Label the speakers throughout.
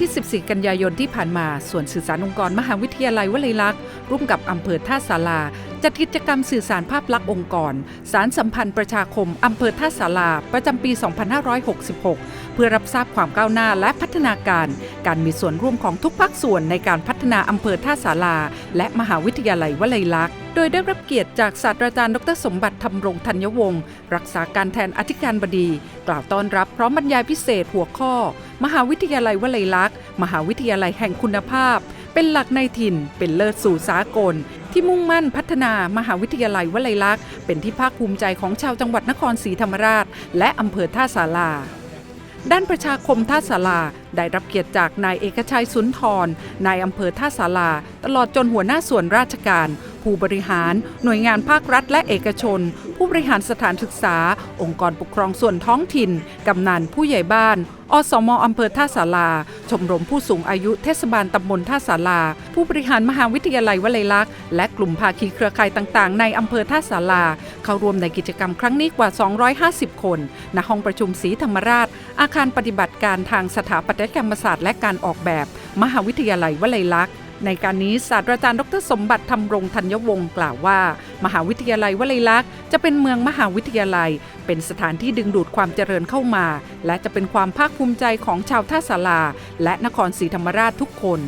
Speaker 1: ที่ 14 กันยายนที่ผ่านมา ส่วนสื่อสารองค์กรมหาวิทยาลัยวลัยลักษณ์ร่วมกับอำเภอท่าสาราจัดกิจกรรมสื่อสารภาพลักษณ์องค์กร สารสัมพันธ์ประชาคมอำเภอท่าสาราประจำปี 2566 เพื่อรับทราบความก้าวหน้าและพัฒนาการ การมีส่วนร่วมของทุกภาคส่วนในการพัฒนาอำเภอท่าสาราและมหาวิทยาลัยวลัยลักษณ์โดยได้รับเกียรติจากศาสตราจารย์ดรสมบัติธรรมรงธัญวงศ์รักษาการแทนอธิการบดี กล่าวต้อนรับพร้อมบรรยายพิเศษหัวข้อ มหาวิทยาลัยวลัยลักษณ์ มหาวิทยาลัยแห่งคุณภาพ เป็นหลักในถิ่น เป็นเลิศสู่สากล ที่มุ่งมั่นพัฒนามหาวิทยาลัยวลัยลักษณ์ เป็นที่ภาคภูมิใจของชาวจังหวัดนครศรีธรรมราช และอำเภอท่าสาราด้านประชาคมท่าสาราได้รับเกียรติจากนายเอกชัยสุนทรนายอำเภอท่าสาราตลอดจนหัวหน้าส่วนราชการ ผู้บริหาร หน่วยงานภาครัฐและเอกชน ผู้บริหารสถานศึกษา องค์กรปกครองส่วนท้องถิ่น กำนันผู้ใหญ่บ้าน อสมอำเภอท่าสาราชมรมผู้สูงอายุเทศบาลตำบลท่าสาราผู้บริหารมหาวิทยาลัยวลัยลักษณ์ และกลุ่มภาคีเครือข่ายต่างๆ ในอำเภอท่าสาราเข้าร่วมในกิจกรรมครั้งนี้กว่า 250 คนณห้องประชุมศรีธรรมราช อาคารปฏิบัติการทางสถาปัตยกรรมศาสตร์และการออกแบบ มหาวิทยาลัยวลัยลักษณ์ ในการนี้ศาสตราจารย์ดรสมบัติธรรมรงธัญวงศ์กล่าวว่า มหาวิทยาลัยวลัยลักษณ์จะเป็นเมืองมหาวิทยาลัย เป็นสถานที่ดึงดูดความเจริญเข้ามา และจะเป็นความภาคภูมิใจของชาวท่าสาราและนครศรีธรรมราชทุกคน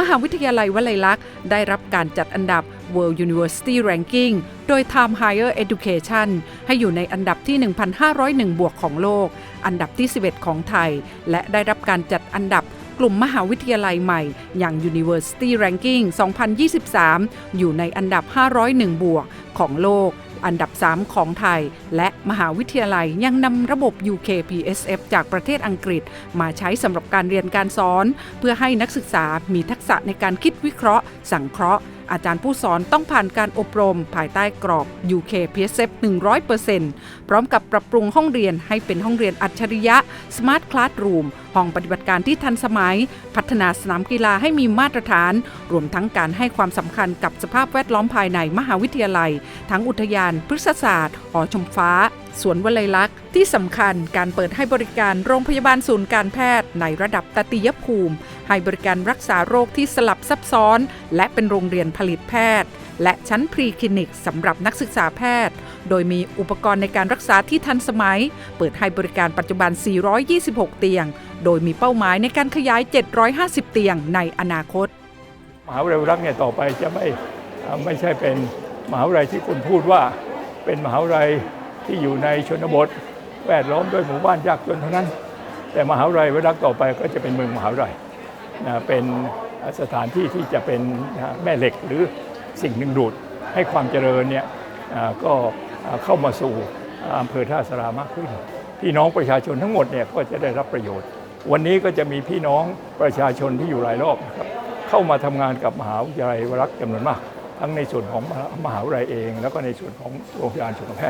Speaker 1: มหาวิทยาลัยวลัยลักษณ์ได้รับการจัดอันดับ World University Ranking โดย Time Higher Education ให้อยู่ในอันดับที่ 1,501 บวกของโลก อันดับที่ 11 ของไทย และได้รับการจัดอันดับ กลุ่มมหาวิทยาลัยใหม่ อย่าง University Ranking 2023 อยู่ในอันดับ 501 บวกของโลก อันดับ 3 ของไทย และมหาวิทยาลัยยังนำระบบ UKPSF จากประเทศอังกฤษ มาใช้สำหรับการเรียนการสอน เพื่อให้นักศึกษามีทักษะในการคิดวิเคราะห์ สังเคราะห์ อาจารย์ผู้สอนต้องผ่านการอบรมภายใต้กรอบ UKPSF 100%พร้อมกับปรับปรุงห้องเรียนให้เป็นห้องเรียนอัจฉริยะ Smart Classroom ห้องปฏิบัติการที่ทันสมัย พัฒนาสนามกีฬาให้มีมาตรฐาน รวมทั้งการให้ความสำคัญกับสภาพแวดล้อมภายในมหาวิทยาลัย ทั้งอุทยานพฤกษศาสตร์ หอชมฟ้า สวนวลัยลักษณ์ ที่สำคัญการเปิดให้บริการโรงพยาบาลศูนย์การแพทย์ในระดับตติยภูมิ ให้บริการรักษาโรคที่สลับซับซ้อน และเป็นโรงเรียนผลิตแพทย์ และชั้นพรีคลินิกสำหรับนักศึกษาแพทย์ โดยมีอุปกรณ์ในการรักษาที่ทันสมัย เปิดให้บริการปัจจุบัน 426 เตียง โดยมีเป้าหมายในการขยาย 750 เตียงในอนาคต
Speaker 2: มหาวิทยาลัยรักเนี่ยต่อไปจะไม่ไม่ใช่เป็นมหาวิทยาลัยที่คุณพูดว่า เป็นมหาวิทยาลัยที่อยู่ในชนบท แวดล้อมด้วยหมู่บ้านยากจนเท่านั้น แต่มหาวิทยาลัยรักต่อไปก็จะเป็นเมืองมหาวิทยาลัย เป็นสถานที่ที่จะเป็นแม่เหล็กหรือสิ่งดึงดูดให้ความเจริญเนี่ยก็เข้ามาสู่อำเภอท่าสารามากขึ้น พี่น้องประชาชนทั้งหมดเนี่ยก็จะได้รับประโยชน์ วันนี้ก็จะมีพี่น้องประชาชนที่อยู่รายรอบนะครับเข้ามาทำงานกับมหาวิทยาลัยวรักษ์จำนวนมาก ทั้งในส่วนของมหาวิทยาลัยเอง แล้วก็ในส่วนของโรงพยาบาลสุขแพ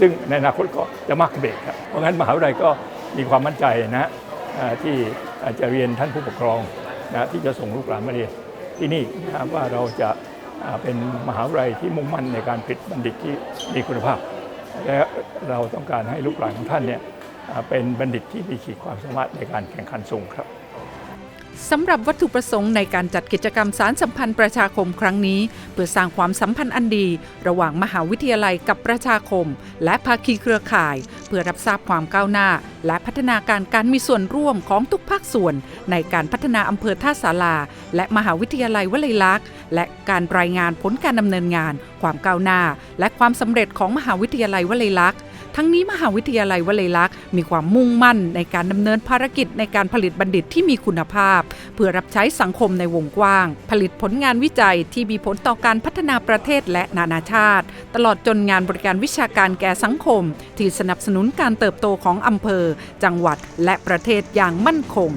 Speaker 2: ซึ่งในอนาคตก็จะมากขึ้นไปอีกครับเพราะงั้นมหาวิทยาลัยก็มีความมั่นใจนะฮะ อาที่จะเรียนท่านผู้ปกครองนะที่จะส่งลูกหลานมาเรียนที่นี่นะครับว่าเราจะเป็นมหาวิทยาลัยที่มุ่งมั่นในการผลิตบัณฑิตที่มีคุณภาพ และเราต้องการให้ลูกหลานของท่านเนี่ยเป็นบัณฑิตที่มีขีดความสามารถในการแข่งขันสูงครับ
Speaker 1: สำหรับวัตถุประสงค์ในการจัดกิจกรรมสารสัมพันธ์ประชาคมครั้งนี้ เพื่อสร้างความสัมพันธ์อันดี ระหว่างมหาวิทยาลัยกับประชาคม และภาคีเครือข่าย พื่อรับทราบความก้าวหน้า และพัฒนาการการมีส่วนร่วมของทุกภาคส่วน ในการพัฒนาอำเภอท่าสาราและมหาวิทยาลัยวลัยลักษณ์ และการรายงานผลการดำเนินงาน ความก้าวหน้า และความสำเร็จของมหาวิทยาลัยวลัยลักษณ์ ทั้งนี้มหาวิทยาลัยวลัยลักษ์มีความมุ่งมั่นในการดำเนินภารกิจในการผลิตบัณฑิตที่มีคุณภาพ เพื่อรับใช้สังคมในวงกว้าง ผลิตผลงานวิจัยที่มีผลต่อการพัฒนาประเทศและนานาชาติ ตลอดจนงานบริการวิชาการแก่สังคม ที่สนับสนุนการเติบโตของอำเภอ จังหวัดและประเทศอย่างมั่นคง